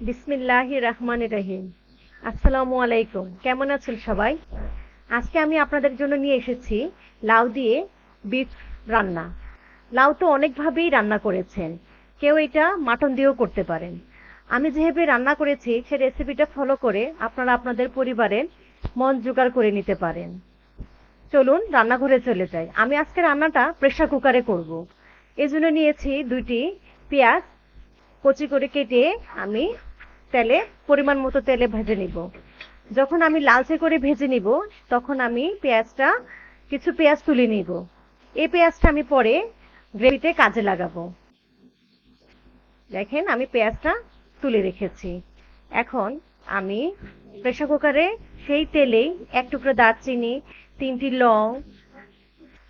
বিসমিল্লাহ রহমান রহিম। আসসালামু আলাইকুম। কেমন আছেন সবাই? আজকে আমি আপনাদের জন্য নিয়ে এসেছি লাউ দিয়ে বিফ রান্না। লাউ তো অনেকভাবেই রান্না করেছেন। কেউ এটা মাটন দিয়েও করতে পারেন। আমি যেভাবে রান্না করেছি, সে রেসিপিটা ফলো করে আপনারা আপনাদের পরিবারের মন জোগাড় করে নিতে পারেন। চলুন রান্নাঘরে চলে যাই। আমি আজকে রান্নাটা প্রেসার কুকারে করব। জন্য নিয়েছি দুইটি পেঁয়াজ কচি করে কেটে আমি তেলে, পরিমাণ মতো তেলে ভেজে নিব। যখন আমি লালচে করে ভেজে নিব, তখন আমি পেঁয়াজটা, কিছু পেঁয়াজ তুলে নিব। এই পেঁয়াজটা আমি পরে গ্রেভিতে কাজে লাগাবো। দেখেন, আমি পেঁয়াজটা তুলে রেখেছি। এখন আমি প্রেসার কুকারে সেই তেলেই এক টুকরো দারচিনি, তিনটি লং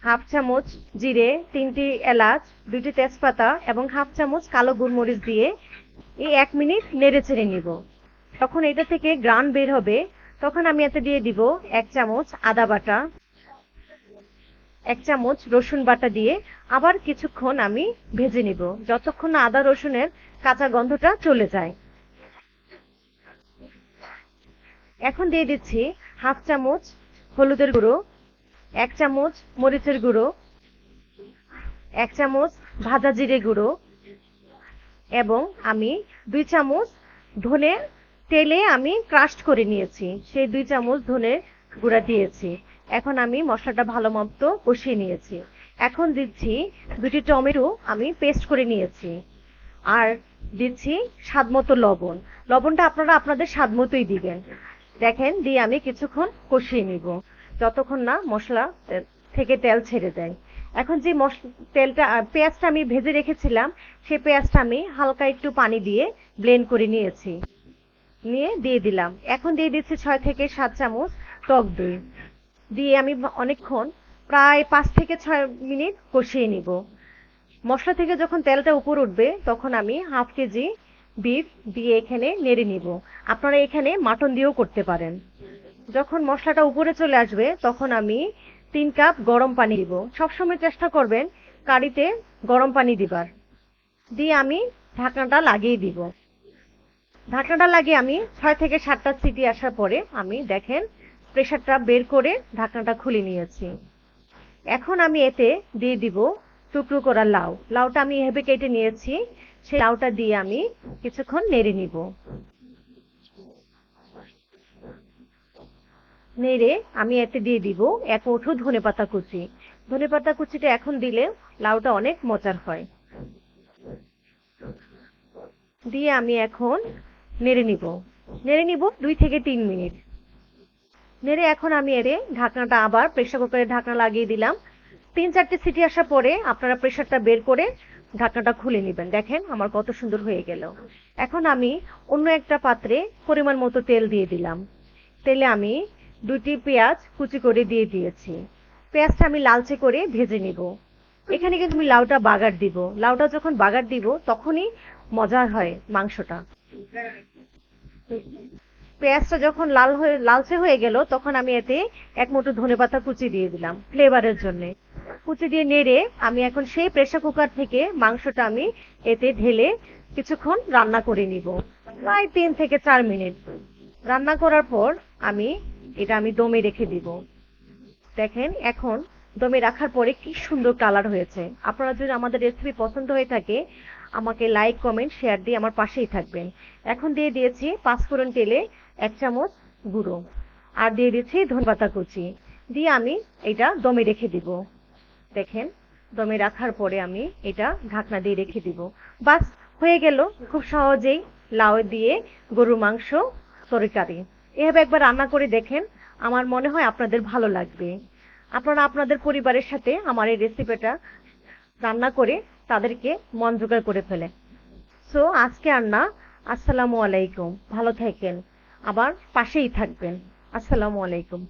হাফ চামচ জিরে, তিনটি এলাচ, দুইটি তেজপাতা এবং হাফ চামচ কালো গোলমরিচ দিয়ে এই এক মিনিট নেড়ে চেড়ে নিব। তখন এটা থেকে গ্রান বের হবে, তখন আমি এতে দিয়ে দিব এক চামচ আদা বাটা, এক চামচ রসুন বাটা দিয়ে আবার কিছুক্ষণ আমি ভেজে নিব, যতক্ষণ না আদা রসুনের কাঁচা গন্ধটা চলে যায়। এখন দিয়ে দিচ্ছি হাফ চামচ হলুদের গুঁড়ো এক চামচ মরিচের গুঁড়ো, এক চামচ ভাজা জিরে গুঁড়ো এবং আমি দুই চামচ ধনে তেলে আমি ক্রাস্ট করে নিয়েছি। সেই দুই চামচ ধনে গুঁড়া দিয়েছি। এখন আমি মশলাটা ভালো মতো কষিয়ে নিয়েছি। এখন দিচ্ছি দুটি টমেটো আমি পেস্ট করে নিয়েছি। আর দিচ্ছি স্বাদ মতো লবণ। লবণটা আপনারা আপনাদের স্বাদ মতোই দিবেন। দেখেন, দিয়ে আমি কিছুক্ষণ কষিয়ে নিব। যতক্ষণ না মশলা থেকে তেল ছেড়ে দেয়। এখন যে মশ, তেলটা পেঁয়াজটা আমি ভেজে রেখেছিলাম সেই পেঁয়াজটা আমি হালকা একটু পানি দিয়ে ব্লেন্ড করে নিয়েছি। নিয়ে দিয়ে দিলাম। এখন দিয়ে দিচ্ছি ছয় থেকে সাত চামচ টক দই। দিয়ে আমি অনেকক্ষণ প্রায় পাঁচ থেকে ছয় মিনিট কষিয়ে নিব। মশলা থেকে যখন তেলটা উপর উঠবে, তখন আমি হাফ কেজি বিফ দিয়ে এখানে নেড়ে নিব। আপনারা এখানে মাটন দিয়েও করতে পারেন। যখন মশলাটা উপরে চলে আসবে, তখন আমি তিন কাপ গরম পানি দিব। সবসময় চেষ্টা করবেন কারিতে গরম পানি দিবার। দিয়ে আমি ঢাকনাটা লাগিয়ে দিব। ঢাকনাটা লাগিয়ে আমি ছয় থেকে সাতটা সিটি আসার পরে আমি দেখেন প্রেশারটা বের করে ঢাকনাটা খুলে নিয়েছি। এখন আমি এতে দিয়ে দিব টুকরো করা লাউ। লাউটা আমি এভাবে কেটে নিয়েছি। সেই লাউটা দিয়ে আমি কিছুক্ষণ নেড়ে নিব। নেড়ে আমি এতে দিয়ে দিব, এক মুঠো ধনে পাতা কুচি। ধনে পাতা কুচিটা এখন দিলে লাউটা অনেক মজার হয়। দিয়ে আমি এখন নেড়ে নিব। নেড়ে নিব দুই থেকে তিন মিনিট। নেড়ে এখন আমি এরে ঢাকনাটা আবার প্রেসার কুকারে ঢাকনা লাগিয়ে দিলাম। তিন চারটে সিটি আসার পরে আপনারা প্রেসারটা বের করে ঢাকনাটা খুলে নেবেন। দেখেন আমার কত সুন্দর হয়ে গেল। এখন আমি অন্য একটা পাত্রে পরিমাণ মতো তেল দিয়ে দিলাম। তেলে আমি দুটি পেঁয়াজ কুচি করে দিয়ে দিয়েছি। পেঁয়াজটা আমি লালচে করে ভেজে নিব। এখানে কিন্তু আমি লাউটা বাগার দিব। লাউটা যখন বাগার দিব, তখনই মজার হয় মাংসটা। পেঁয়াজটা যখন লাল হয়ে, লালচে হয়ে গেল, তখন আমি এতে এক মুঠো ধনে পাতা কুচি দিয়ে দিলাম ফ্লেভারের জন্যে। কুচি দিয়ে নেড়ে আমি এখন সেই প্রেসার কুকার থেকে মাংসটা আমি এতে ঢেলে কিছুক্ষণ রান্না করে নিব। প্রায় তিন থেকে চার মিনিট। রান্না করার পর আমি এটা আমি দমে রেখে দিব। দেখেন, এখন দমে রাখার পরে কি সুন্দর কালার হয়েছে। আপনারা যদি আমাদের রেসিপি পছন্দ হয়ে থাকে, আমাকে লাইক কমেন্ট শেয়ার দিয়ে আমার পাশেই থাকবেন। এখন দিয়ে দিয়েছি পাঁচফোড়ন তেলে এক চামচ গুঁড়ো। আর দিয়ে দিচ্ছি ধনেপাতা কুচি। দিয়ে আমি এটা দমে রেখে দিব। দেখেন, দমে রাখার পরে আমি এটা ঢাকনা দিয়ে রেখে দিব। বাস, হয়ে গেল। খুব সহজেই লাউ দিয়ে গরুর মাংস, তরকারি। এভাবে একবার রান্না করে দেখেন, আমার মনে হয় আপনাদের ভালো লাগবে। আপনারা আপনাদের পরিবারের সাথে আমার এই রেসিপিটা রান্না করে তাদেরকে মন জোগাড় করে ফেলে সো আজকে আর না, আসসালামু আলাইকুম। ভালো থাকেন। আবার পাশেই থাকবেন। আসসালামু আলাইকুম।